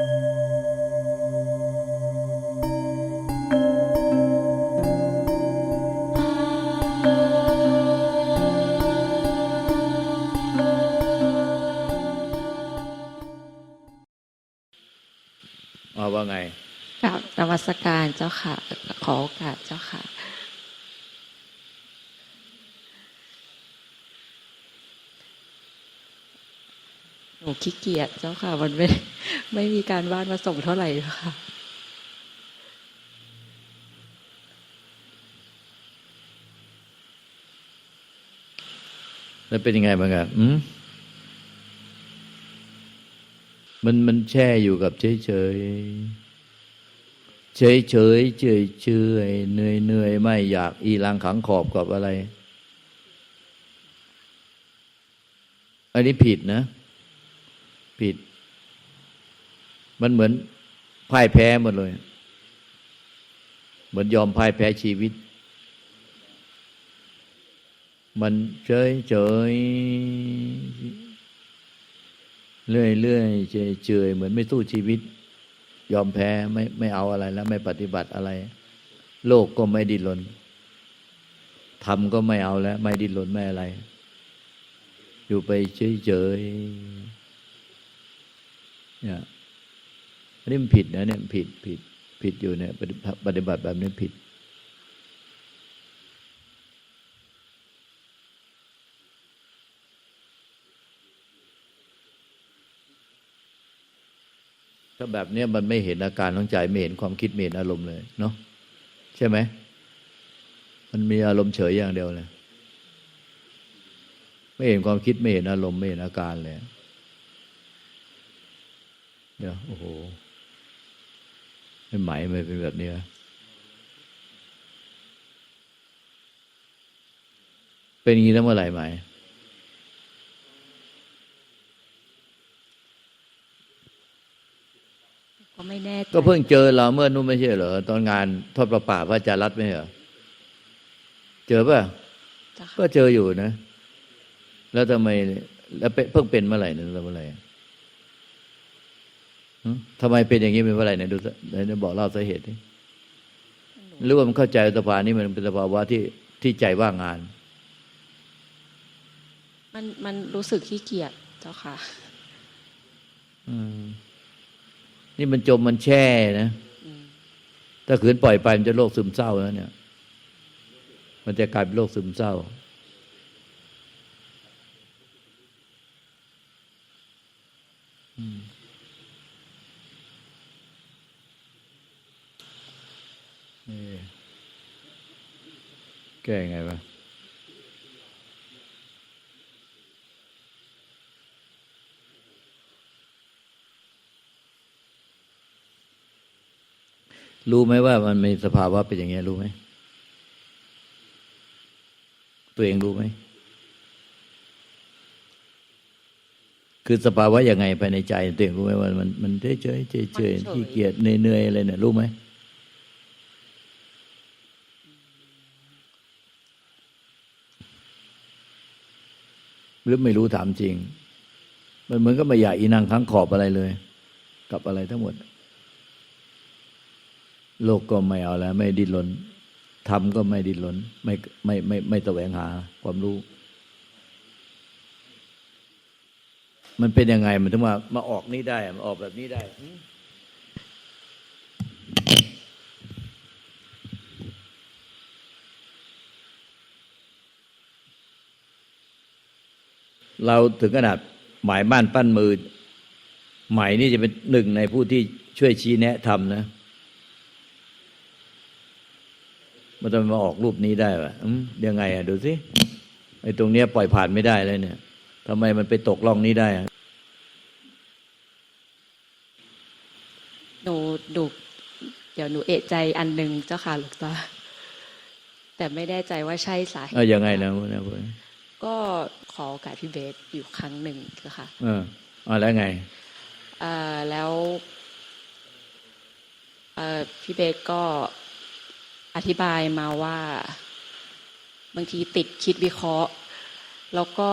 อ๋อว่าไงกราบนมัสการเจ้าค่ะ ขอโอกาสเจ้าค่ะ หนูขี้เกียจเจ้าค่ะ มันไม่ ไม่มีการบ้านมาส่งเท่าไหร่ค่ะแล้วเป็นยังไงบ้างอะอมมันมันแช่อยู่กับเฉยเฉยเฉยเฉยเฉยเฉยเหนื่อยเหนื่อยไม่อยากอีหลังขังขอบกับอะไร อันนี้ผิดนะ ผิด มันเหมือนพ่ายแพ้หมดเลย เหมือนยอมพ่ายแพ้ชีวิต มันเฉยเฉยเรื่อยเรื่อยเฉยเฉยเหมือนไม่สู้ชีวิต ยอมแพ้ไม่ไม่เอาอะไรแล้ว ไม่ปฏิบัติอะไร โลกก็ไม่ดิ้นรนทำก็ไม่เอาแล้ว ไม่ดิ้นรนไม่อะไร อยู่ไปเฉยเฉยเนี่ย นนี้มันผิดนะเนี่ยผิดผิดผิดอยู่เนี่ยปฏิบัติแบบนี้ผิด ถ้าแบบนี้มันไม่เห็นอาการของใจไม่เห็นความคิดไม่เห็นอารมณ์เลยเนาะใช่ไหมมันมีอารมณ์เฉยอย่างเดียวเลยไม่เห็นความคิดไม่เห็นอารมณ์ไม่เห็นอาการเลยเดี๋ยวโอ้โห ไม่ไหมไม่เป็นแบบนี้วะเป็นอย่างนี้แล้วเมื่อไหร่ไหมก็ไม่แน่ใจก็เพิ่งเจอเราเมื่อนู้นไม่ใช่เหรอตอนงานทอดประป่าพระอาจารย์รัตน์ไม่ใช่เหรอเจอป่ะเจ้าค่ะก็เจออยู่นะ แล้วทำไมแล้วเป็นเพิ่งเป็นเมื่อไหร่เนี่ยเมื่อไหร่หึ ทำไมเป็นอย่างนี้เป็นเมื่อไหร่เนี่ยดูสิไหนบอกเล่าสาเหตุดิหรือว่ามันเข้าใจสภาวะนี้มันเป็นสภาวะที่ที่ใจว่างงาน มันมันรู้สึกขี้เกียจเจ้าค่ะ อืม นี่มันจมมันแช่นะอืมถ้าขืนปล่อยไปมันจะโรคซึมเศร้าแล้วเนี่ย มันจะกลายเป็นโรคซึมเศร้าอืม แก้ยังไงวะรู้ไหมว่ามันมีสภาวะเป็นอย่างเงี้ยรู้ไหมตัวเองรู้ไหมคือสภาวะยังไงภายในใจตัวเองรู้ไหมว่ามันมันเฉยเฉยเฉยเฉยขี้เกียจเหนื่อยๆอะไรเนี่ยรู้ไหม รือไม่รู้ถามจริง มันเหมือนก็ไม่อยากอีนังทั้งขอบอะไรเลย กับอะไรทั้งหมด โลกก็ไม่เอาแล้ว ไม่ดิ้นรนทำก็ไม่ดิ้นรนไม่ไม่ไม่ไม่แสวงหาความรู้ มันเป็นยังไงมันถึงมามาออกนี่ได้มาออกแบบนี้ได้ เราถึงขนาดหมายมั่นปั้นมือ หมายนี่จะเป็นหนึ่งในผู้ที่ช่วยชี้แนะทำนะมันจะมาออกรูปนี้ได้ปะอืมยังไงอะดูสิไอ้ตรงเนี้ยปล่อยผ่านไม่ได้เลยเนี่ยทำไมมันไปตกล่องนี้ได้อะหนูดูเดี๋ยวหนูเอะใจอันหนึ่งเจ้าค่ะหลวงตาแต่ไม่แน่ใจว่าใช่สาเหเออตุยังไงนะพวกนะพวกนี้ ก็ขอโอกาสพี่เบสอยู่ครั้งหนึ่งเจ้าค่ะเออเอาแล้วไงเอ่อแล้วเอ่อพี่เบสก็อธิบายมาว่า บางทีติดคิดวิเคราะห์ แล้วก็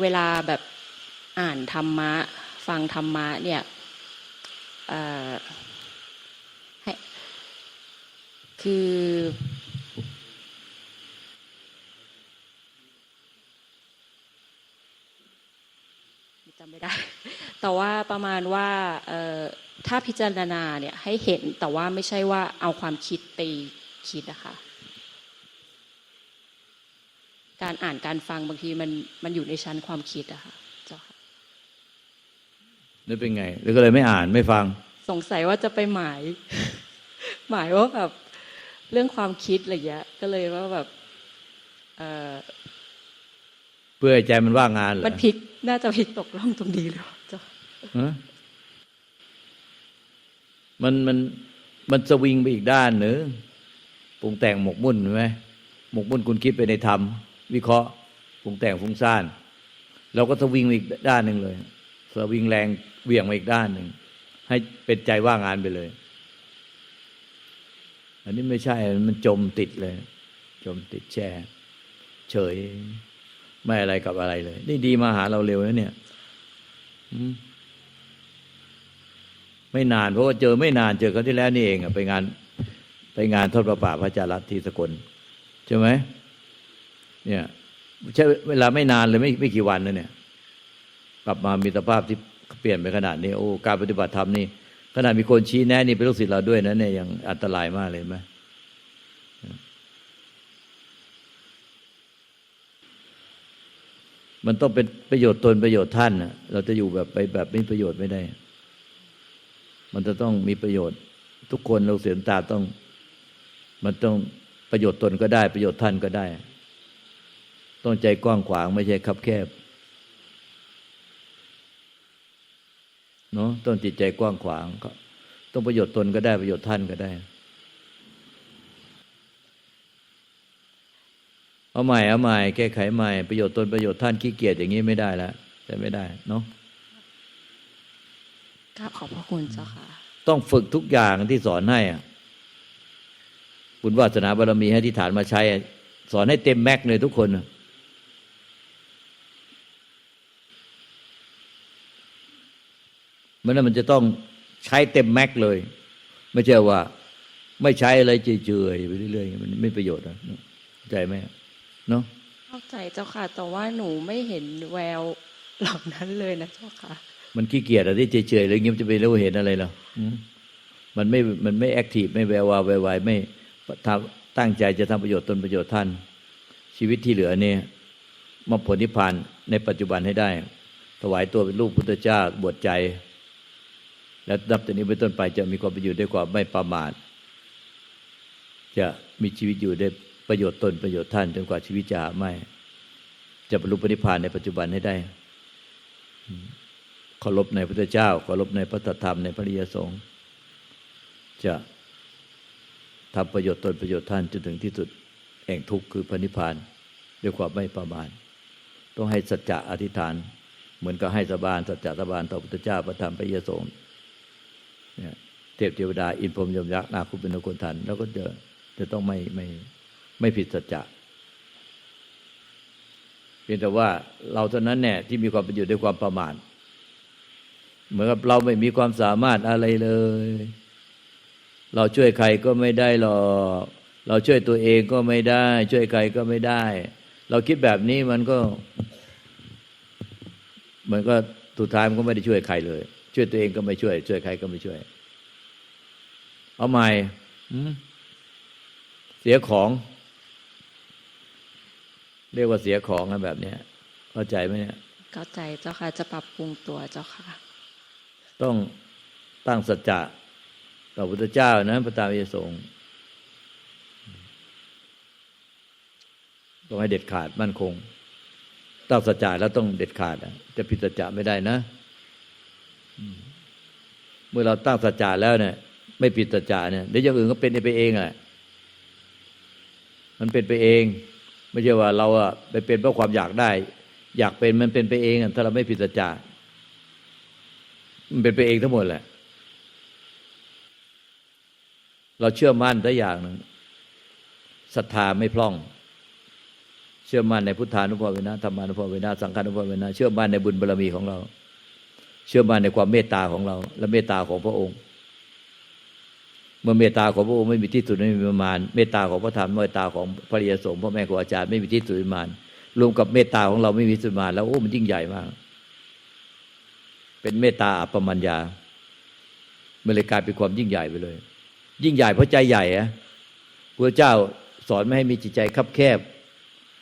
เวลาแบบอ่านธรรมะ ฟังธรรมะเนี่ยเอ่อให้คือำไม่ได้ แต่ว่าประมาณว่าเอ่อถ้าพิจารณาเนี่ยให้เห็นแต่ว่าไม่ใช่ว่าเอาความคิดไปคิดอะค่ะการอ่านการฟังบางทีมันมันอยู่ในชั้นความคิดอะค่ะเจ้าค่ะนี่เป็นไงแล้วก็เลยไม่อ่านไม่ฟัง สงสัยว่าจะไปหมาย หมายว่าแบบเรื่องความคิดอะไรอย่างเงี้ยก็เลยว่าแบบเออ เพื่อให้ใจมันว่างงานเหรอมันพลิกน่าจะพลิกตกล่องตรงนี้เลยเจ้าฮะมันมันมันสวิงไปอีกด้านหนึ่งปรุงแต่งหมกมุ่นใช่ไหมหมกมุ่นคุณคิดไปในธรรม วิเคราะห์ปรุงแต่งฟุ้งซ่านเราก็สวิงไปอีกด้านหนึ่งเลยสวิงแรงเหวี่ยงมาอีกด้านหนึ่งให้เป็นใจว่างงานไปเลย อันนี้ไม่ใช่มันจมติดเลย จมติดแช่เฉย ไม่อะไรกับอะไรเลย นี่ดีมาหาเราเร็วนะเนี่ยอืมไม่นานเพราะว่าเจอไม่นานเจอเขาวที่แล้วนี่เองอะไปงาน ไปงานทอดประป่าพระอาจารย์รัตน์ที่สกลใช่ไหมเนี่ยใช้เวลาไม่นานเลยไม่ไม่กี่วันนะเนี่ย กลับมามีสภาพที่เปลี่ยนไปขนาดนี้ โอ้การปฏิบัติธรรมนี่ขนาดมีคนชี้แนะนี่เป็นลูกศิษย์เราด้วยนะเนี่ยยังอันตรายมากเลยเห็นไหม มันต้องเป็นประโยชน์ตนประโยชน์ท่านนะเราจะอยู่แบบไปแบบไม่ประโยชน์ไม่ได้ มันจะต้องมีประโยชน์ ทุกคนเราเสียตาต้อง มันต้องประโยชน์ตนก็ได้ ประโยชน์ท่านก็ได้ ต้องใจกว้างขวางไม่ใช่คับแคบเนาะต้องจิตใจกว้างขวางก็ต้องประโยชน์ตนก็ได้ประโยชน์ท่านก็ได้ เอาใหม่เอาใหม่แก้ไขใหม่ประโยชน์ตนประโยชน์ท่านขี้เกียจอย่างนี้ไม่ได้แล้วแต่ไม่ได้เนาะกราบขอบพระคุณเจ้าค่ะ ต้องฝึกทุกอย่างที่สอนให้อะบุญวาสนาบารมีให้ที่ฐานมาใช้อะสอนให้เต็มแม็กซ์เลยทุกคนอะมันนั้นมันจะต้องใช้เต็มแม็กซ์เลย ไม่ใช่ว่า ไม่ใช้อะไรเฉยๆไปเรื่อยๆมันไม่ประโยชน์อะเข้าใจไหม เนาะเข้าใจเจ้าค่ะ แต่ว่าหนูไม่เห็นแววเหล่านั้นเลยนะเจ้าค่ะ มันขี้เกียจอะไรที่เฉยๆอะไรเงี้ยมันจะไปรู้เห็นอะไรหรออืมมันไม่มันไม่แอคทีฟไม่แวววาวไวๆไม่ทำตั้งใจจะทำประโยชน์ตนประโยชน์ท่าน ชีวิตที่เหลือเนี่ยมาผลนิพพานในปัจจุบันให้ได้ ถวายตัวเป็นลูกพุทธเจ้าบวชใจ และนับแต่นี้เป็นต้นไปจะมีความเป็นอยู่ด้วยความไม่ประมาทจะมีชีวิตอยู่ได้ ประโยชน์ตนประโยชน์ท่านจนกว่าชีวิตจะหาไม่ จะบรรลุปณิพพานในปัจจุบันให้ได้เคารพในพระเจ้าเคารพในพระธรรมในพระริยสงฆ์จะทำประโยชน์ตนประโยชน์ท่านจนถึงที่สุดแห่งทุกข์คือพระนิพพานด้วยความไม่ประมาทต้องให้สัจจะอธิษฐาน เหมือนกับให้สบานสัจจะสบานต่อพระเจ้าพระธรรมพระยสงฆ์เนี่ยเทพเทวดาอินพรหมยมยักษ์นาคุเป็นคนทัน แล้วก็จะจะต้องไม่ไม่ ไม่ผิดสัจจะเพียงแต่ว่าเราเท่านั้นเนี่ยที่มีความเป็นอยู่ด้วยความประมาทเหมือนกับเราไม่มีความสามารถอะไรเลย เราช่วยใครก็ไม่ได้หรอกเราช่วยตัวเองก็ไม่ได้ ช่วยใครก็ไม่ได้ เราคิดแบบนี้มันก็เหมือนก็สุดท้ายมันก็ไม่ได้ช่วยใครเลย ช่วยตัวเองก็ไม่ช่วย ช่วยใครก็ไม่ช่วย เอาใหม่เสียของ เรียกว่าเสียของนะแบบเนี้ยเข้าใจไหมเนี่ยเข้าใจเจ้าค่ะ จะปรับปรุงตัวเจ้าค่ะ ต้องตั้งสัจจะต่อพุทธเจ้านะพระตามยสงฆ์ต้องให้เด็ดขาดมั่นคง ตั้งสัจจะแล้วต้องเด็ดขาดอะจะผิดสัจจะไม่ได้นะอืมเมื่อเราตั้งสัจจะแล้วเนี่ย ไม่ผิดสัจจะเนี่ยเดี๋ยวอย่างอื่นก็เป็นไปเองแหละมันเป็นไปเอง ไม่ใช่ว่าเราอะไปเป็นเพราะความอยากได้ อยากเป็นมันเป็นไปเองถ้าเราไม่ผิดสัจจะมันเป็นไปเองทั้งหมดแหละ เราเชื่อมั่นแต่อย่างหนึ่งศรัทธาไม่พล่อง เชื่อมั่นในพุทธานุภาเวนะธรรมานุภาเวนะสังฆานุภาเวนะเชื่อมั่นในบุญบารมีของเรา เชื่อมั่นในความเมตตาของเรา และเมตตาของพระองค์ มื่อเมตตาของพระองค์ไม่มีที่สุดไม่มีประมาณ เมตตาของพระธรรมเมตตาของพระริยสงฆ์พ่อแม่ครูอาจารย์ไม่มีที่สุดไม่มีประมาณรวมกับเมตตาของเราไม่มีสุดประมาณแล้วโอ้มันยิ่งใหญ่มาก เป็นเมตตาอัปปมัญญามันเลยกลายเป็นความยิ่งใหญ่ไปเลย ยิ่งใหญ่เพราะใจใหญ่อะพระเจ้าสอนไม่ให้มีจิตใจคับแคบ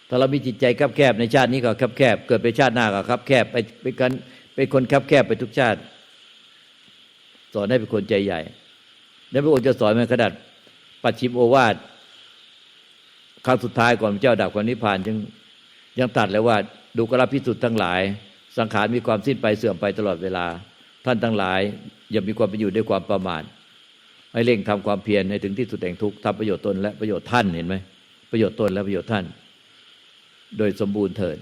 ถ้าเรามีจิตใจคับแคบในชาตินี้ก็คับแคบ เกิดไปชาติหน้าก็คับแคบไปเป็นกันเป็นคนคับแคบไปทุกชาติ สอนให้เป็นคนใจใหญ่ แล้วพระองค์จะสอนมันขนาดปัจฉิมโอวาทครั้งสุดท้ายก่อนพระเจ้าดับความนิพพานยังยังตัดเลยว่าดูกราพิสุทธ์ทั้งหลาย สังขารมีความสิ้นไปเสื่อมไปตลอดเวลา ท่านทั้งหลาย อย่ามีความเป็นอยู่ด้วยความประมาทให้เร่งทำความเพียรให้ถึงที่สุดแห่งทุกข์ทำประโยชน์ตนและประโยชน์ท่านเห็นไหมประโยชน์ตนและประโยชน์ท่าน โดยสมบูรณ์เถิด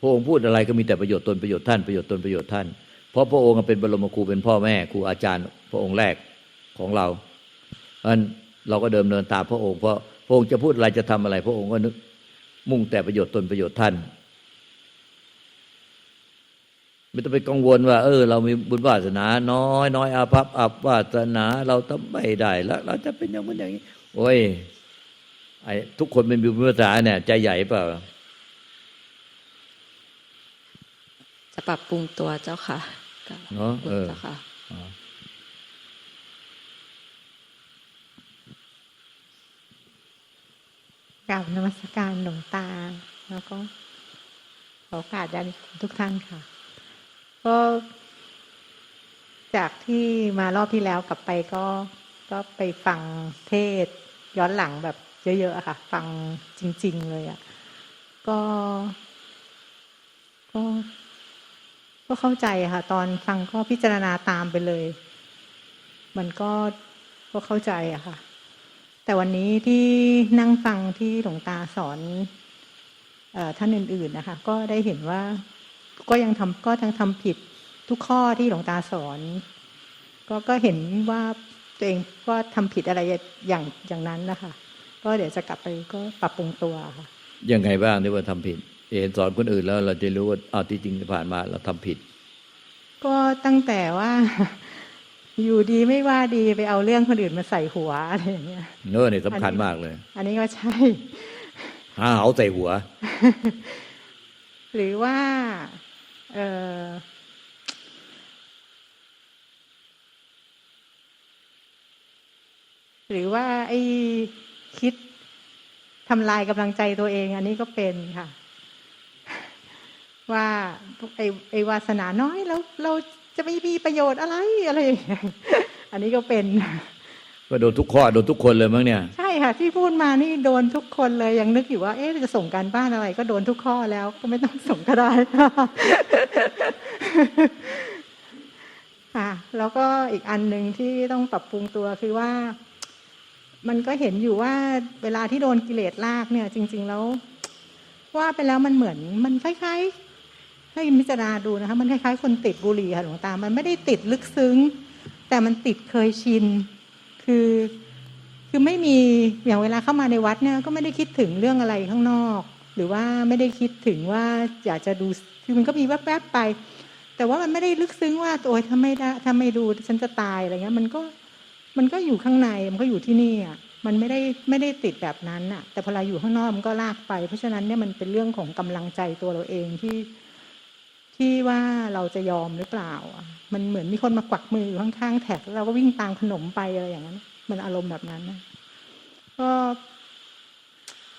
พระองค์พูดอะไรก็มีแต่ประโยชน์ตนประโยชน์ท่านประโยชน์ตนประโยชน์ท่าน เพราะพระองค์เป็นบรมครูเป็นพ่อแม่ครูอาจารย์ พระองค์แรกของเราอันเราก็เดิมเนินตามพระองค์เพราะพระองค์จะพูดอะไรจะทำอะไร พระองค์ก็นึกมุ่งแต่ประโยชน์ตนประโยชน์ท่าน ไม่ต้องไปกังวลว่า เออ เรามีบุญวาสนา น้อย น้อยอาภัพอับวาสนา เราทำไม่ได้แล้วเราจะเป็นอย่างนั้นอย่างนี้ โอ้ยไอ้ทุกคนเป็นบุญวาสนาเนี่ยใจใหญ่เปล่า จะปรับปรุงตัวเจ้าค่ะกับเนาะเออเจ้าค่ะกราบนมัสการหลวงตา แล้วก็ขอโอกาสญาติทุกท่านค่ะ ก็จากที่มารอบที่แล้วกลับไปก็ก็ไปฟังเทศน์ย้อนหลังแบบเยอะๆอะค่ะ ฟังจริง ๆ เลยอะก็ก็ ก็เข้าใจค่ะ ตอนฟังก็พิจารณาตามไปเลย มันก็ก็เข้าใจอะค่ะ แต่วันนี้ที่นั่งฟังที่หลวงตาสอนอท่านอื่น ๆนะคะ ก็ได้เห็นว่าก็ยังทำก็ยังทำผิดทุกข้อที่หลวงตาสอน ก็ก็เห็นว่าตัวเองก็ทำผิดอะไรอย่างอย่างนั้นนะคะ ก็เดี๋ยวจะกลับไปก็ปรับปรุงตัวค่ะ ยังไงบ้างที่ว่าทำผิด เห็นสอนคนอื่นแล้ว เราจะรู้ว่าอ้าวที่จริงที่ผ่านมาเราทำผิด ก็ตั้งแต่ว่า อยู่ดีไม่ว่าดีไปเอาเรื่องคนอื่นมาใส่หัวอะไรอย่างเงี้ยเนื้อเนี่ยสำคัญมากเลย อันนี้ก็ใช่หาเหาใส่หัว หรือว่าเออหรือว่าไอ้คิดทำลายกำลังใจตัวเอง อันนี้ก็เป็นค่ะ ว่าไอ้ไอ้วาสนาน้อยแล้วเราจะไม่มีประโยชน์อะไรอะไรอย่างเงี้ยอันนี้ก็เป็น ก็โดนทุกข้อโดนทุกคนเลยมั้งเนี่ย ใช่ค่ะ ที่พูดมานี่โดนทุกคนเลยยังนึกอยู่ว่า เอ๊ะจะส่งการบ้านอะไร ก็โดนทุกข้อแล้ว ก็ไม่ต้องส่งก็ได้ค่ะแล้วก็อีกอันหนึ่งที่ต้องปรับปรุงตัวคือว่า มันก็เห็นอยู่ว่าเวลาที่โดนกิเลสลากเนี่ย จริง ๆ แล้ว ว่าไปแล้วมันเหมือนมันคล้ายๆ ให้พิจาราดูนะคะ มันคล้ายๆคนติดบุหรี่ค่ะหลวงตา มันไม่ได้ติดลึกซึ้ง แต่มันติดเคยชิน คือคือไม่มีอย่างเวลาเข้ามาในวัดเนี่ยก็ไม่ได้คิดถึงเรื่องอะไรข้างนอก หรือว่าไม่ได้คิดถึงว่าอยากจะดูคือมันก็มีแวบๆไป แต่ว่ามันไม่ได้ลึกซึ้งว่าโอ้ยถ้าไม่ได้ถ้าไม่ดูฉันจะตายอะไรเงี้ย มันก็มันก็อยู่ข้างในมันก็อยู่ที่นี่อะมันไม่ได้ไม่ได้ติดแบบนั้นอะ แต่พอเราอยู่ข้างนอกมันก็ลากไป เพราะฉะนั้นเนี่ยมันเป็นเรื่องของกำลังใจตัวเราเองที่ ที่ว่าเราจะยอมหรือเปล่า มันเหมือนมีคนมากวักมืออยู่ข้างๆแท็กแล้วเราก็วิ่งตามขนมไปอะไรอย่างนั้น มันอารมณ์แบบนั้นนะก็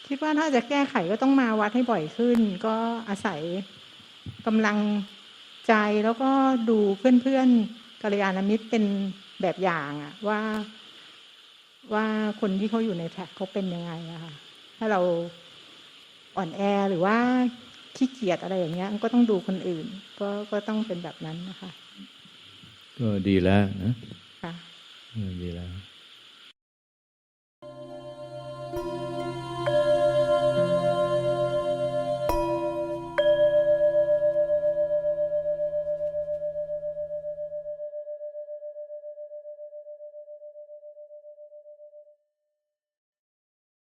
คิดว่าถ้าจะแก้ไขก็ต้องมาวัดให้บ่อยขึ้น ก็อาศัยกำลังใจแล้วก็ดูเพื่อนๆกัลยาณมิตรเป็นแบบอย่างอะว่าว่าคนที่เขาอยู่ในแท็กเขาเป็นยังไงอะค่ะถ้าเราอ่อนแอหรือว่า ขี้เกียจอะไรอย่างเงี้ยก็ต้องดูคนอื่น ก็ก็ต้องเป็นแบบนั้นนะคะ ก็ดีแล้วนะค่ะเออดีแล้ว